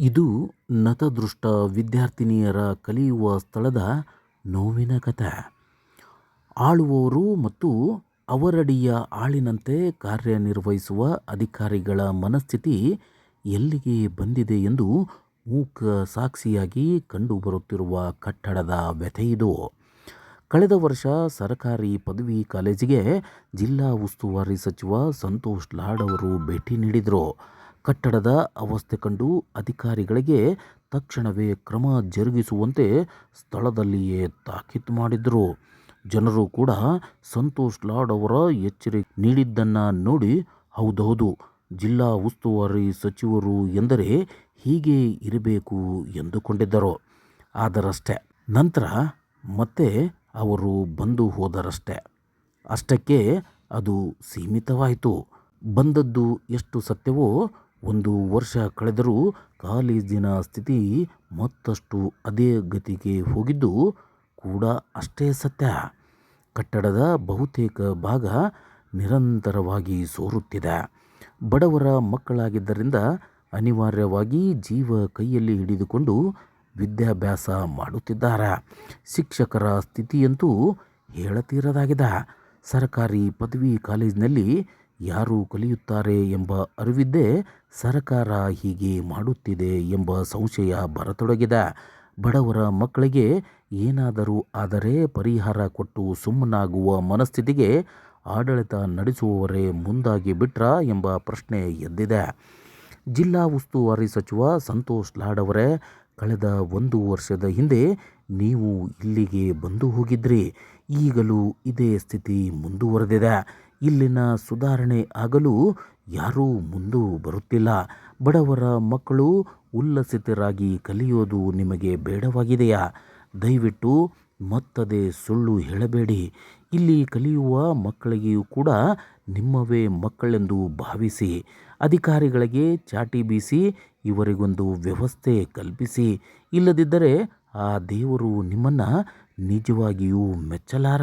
ಇದು ನತದೃಷ್ಟ ವಿದ್ಯಾರ್ಥಿನಿಯರ ಕಲಿಯುವ ಸ್ಥಳದ ನೋವಿನ ಕಥೆ. ಆಳುವವರು ಮತ್ತು ಅವರಡಿಯ ಆಳಿನಂತೆ ಕಾರ್ಯನಿರ್ವಹಿಸುವ ಅಧಿಕಾರಿಗಳ ಮನಸ್ಥಿತಿ ಎಲ್ಲಿಗೆ ಬಂದಿದೆ ಎಂದು ಮೂಕ ಸಾಕ್ಷಿಯಾಗಿ ಕಂಡುಬರುತ್ತಿರುವ ಕಟ್ಟಡದ ವ್ಯಥೆಯಿದು ಕಳೆದ ವರ್ಷ ಸರ್ಕಾರಿ ಪದವಿ ಕಾಲೇಜಿಗೆ ಜಿಲ್ಲಾ ಉಸ್ತುವಾರಿ ಸಚಿವ ಸಂತೋಷ್ ಲಾಡ್ ಅವರು ಭೇಟಿ ನೀಡಿದರು. ಕಟ್ಟಡದ ಅವಸ್ಥೆ ಕಂಡು ಅಧಿಕಾರಿಗಳಿಗೆ ತಕ್ಷಣವೇ ಕ್ರಮ ಜರುಗಿಸುವಂತೆ ಸ್ಥಳದಲ್ಲಿಯೇ ತಾಕೀತು ಮಾಡಿದರು. ಜನರು ಕೂಡ ಸಂತೋಷ್ ಲಾಡ್ ಅವರ ಎಚ್ಚರಿಕೆ ನೀಡಿದ್ದನ್ನು ನೋಡಿ ಹೌದೌದು, ಜಿಲ್ಲಾ ಉಸ್ತುವಾರಿ ಸಚಿವರು ಎಂದರೆ ಹೀಗೆ ಇರಬೇಕು ಎಂದುಕೊಂಡಿದ್ದರು. ಆದರಷ್ಟೇ, ನಂತರ ಮತ್ತೆ ಅವರು ಬಂದು ಹೋದರಷ್ಟೇ. ಅಷ್ಟಕ್ಕೆ ಅದು ಸೀಮಿತವಾಯಿತು. ಬಂದದ್ದು ಎಷ್ಟು ಸತ್ಯವೋ ಒಂದು ವರ್ಷ ಕಳೆದರೂ ಕಾಲೇಜಿನ ಸ್ಥಿತಿ ಮತ್ತಷ್ಟು ಅದೇ ಗತಿಗೆ ಹೋಗಿದ್ದು ಕೂಡ ಅಷ್ಟೇ ಸತ್ಯ. ಕಟ್ಟಡದ ಬಹುತೇಕ ಭಾಗ ನಿರಂತರವಾಗಿ ಸೋರುತ್ತಿದೆ. ಬಡವರ ಮಕ್ಕಳಾಗಿದ್ದರಿಂದ ಅನಿವಾರ್ಯವಾಗಿ ಜೀವ ಕೈಯಲ್ಲಿ ಹಿಡಿದುಕೊಂಡು ವಿದ್ಯಾಭ್ಯಾಸ ಮಾಡುತ್ತಿದ್ದಾರೆ. ಶಿಕ್ಷಕರ ಸ್ಥಿತಿಯಂತೂ ಹೇಳತೀರದಾಗಿದೆ. ಸರ್ಕಾರಿ ಪದವಿ ಕಾಲೇಜಿನಲ್ಲಿ ಯಾರು ಕಲಿಯುತ್ತಾರೆ ಎಂಬ ಅರಿವಿದ್ದೇ ಸರಕಾರ ಹೀಗೆ ಮಾಡುತ್ತಿದೆ ಎಂಬ ಸಂಶಯ ಬರತೊಡಗಿದೆ. ಬಡವರ ಮಕ್ಕಳಿಗೆ ಏನಾದರೂ ಆದರೆ ಪರಿಹಾರ ಕೊಟ್ಟು ಸುಮ್ಮನಾಗುವ ಮನಸ್ಥಿತಿಗೆ ಆಡಳಿತ ನಡೆಸುವವರೇ ಮುಂದಾಗಿ ಬಿಟ್ರಾ ಎಂಬ ಪ್ರಶ್ನೆ ಎದ್ದಿದೆ. ಜಿಲ್ಲಾ ಉಸ್ತುವಾರಿ ಸಚಿವ ಸಂತೋಷ್ ಲಾಡ್ ಅವರೇ, ಕಳೆದ ಒಂದು ವರ್ಷದ ಹಿಂದೆ ನೀವು ಇಲ್ಲಿಗೆ ಬಂದು ಹೋಗಿದ್ರಿ ಈಗಲೂ ಇದೇ ಸ್ಥಿತಿ ಮುಂದುವರೆದಿದೆ. ಇಲ್ಲಿನ ಸುಧಾರಣೆ ಆಗಲು ಯಾರೂ ಮುಂದು ಬರುತ್ತಿಲ್ಲ. ಬಡವರ ಮಕ್ಕಳು ಉಲ್ಲಸಿತರಾಗಿ ಕಲಿಯೋದು ನಿಮಗೆ ಬೇಡವಾಗಿದೆಯಾ? ದಯವಿಟ್ಟು ಮತ್ತದೇ ಸುಳ್ಳು ಹೇಳಬೇಡಿ. ಇಲ್ಲಿ ಕಲಿಯುವ ಮಕ್ಕಳಿಗೆಯೂ ಕೂಡ ನಿಮ್ಮವೇ ಮಕ್ಕಳೆಂದು ಭಾವಿಸಿ, ಅಧಿಕಾರಿಗಳಿಗೆ ಚಾಟಿ ಬೀಸಿ, ಇವರಿಗೊಂದು ವ್ಯವಸ್ಥೆ ಕಲ್ಪಿಸಿ. ಇಲ್ಲದಿದ್ದರೆ ಆ ದೇವರು ನಿಮ್ಮನ್ನು ನಿಜವಾಗಿಯೂ ಮೆಚ್ಚಲಾರ?